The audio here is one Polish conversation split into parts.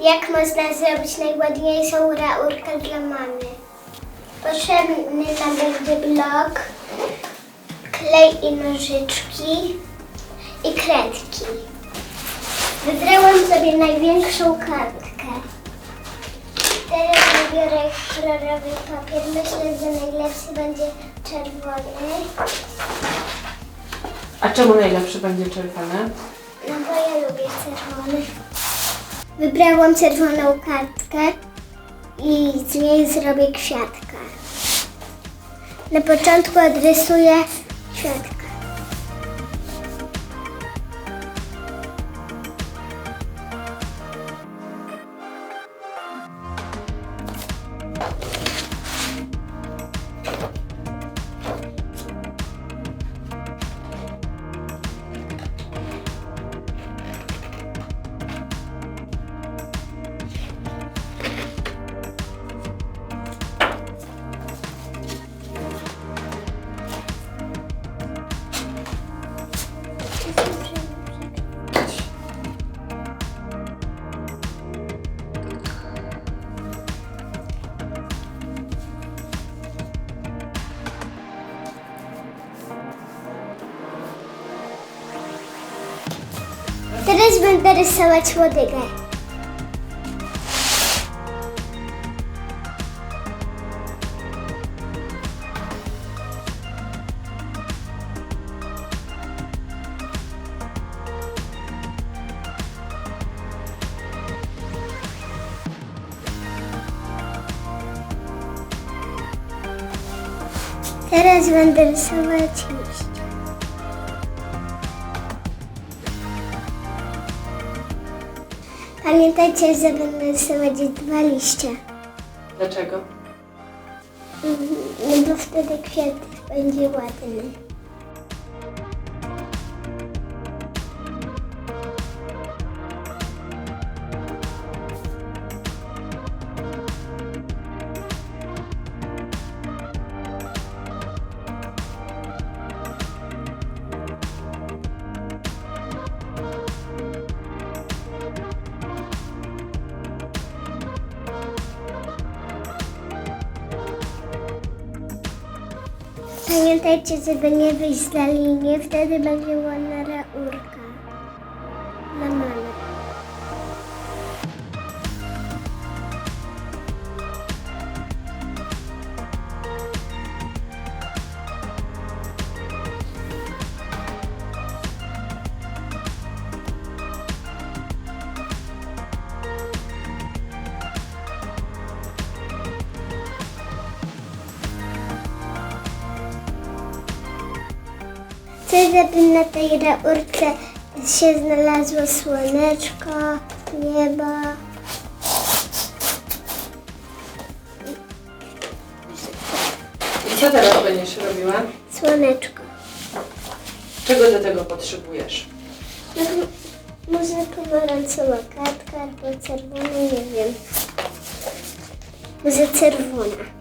jak można zrobić najładniejszą laurkę dla mamy. Potrzebny nam będzie blok, klej i nożyczki i kredki. Wybrałam sobie największą kartkę. Teraz wybiorę kolorowy papier. Myślę, że najlepszy będzie czerwony. A czemu najlepszy będzie czerwony? No bo ja lubię czerwony. Wybrałam czerwoną kartkę i z niej zrobię kwiatka. Na początku odrysuję kwiatka. Teraz będę rysować łodygę. Teraz będę rysować Pamiętajcie, że będę rysować dwa liście. Dlaczego? Mhm, No bo wtedy kwiat będzie ładny. Pamiętajcie, żeby nie wyjść za linię, wtedy będzie ładna Chcę, żeby na tej laurce się znalazło słoneczko, niebo. I co teraz będziesz robiła? Słoneczko. Czego do tego potrzebujesz? No, może pomarańczowa kartka albo czerwona, nie wiem. Może czerwona.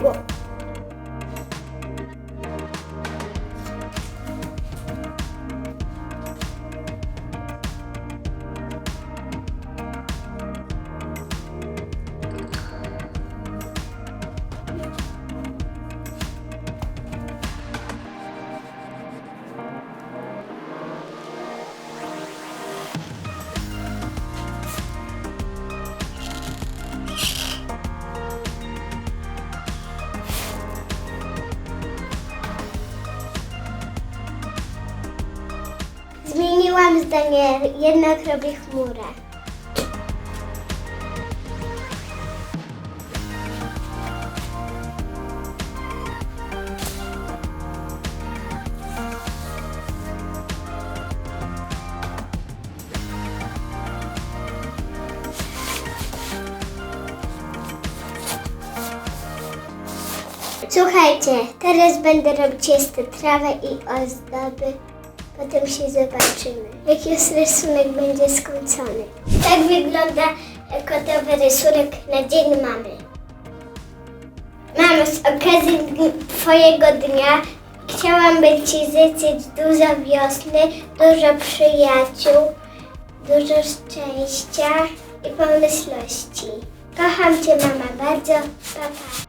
我 Zdanie, jednak robię chmurę. Słuchajcie, teraz będę robić jeszcze trawę i ozdoby. Potem się zobaczymy. Jak już rysunek będzie skończony. Tak wygląda gotowy rysunek na Dzień Mamy. Mamo, z okazji Twojego dnia Chciałam Ci życzyć dużo wiosny, dużo przyjaciół, dużo szczęścia i pomyślności. Kocham Cię, mama, bardzo. Pa, pa.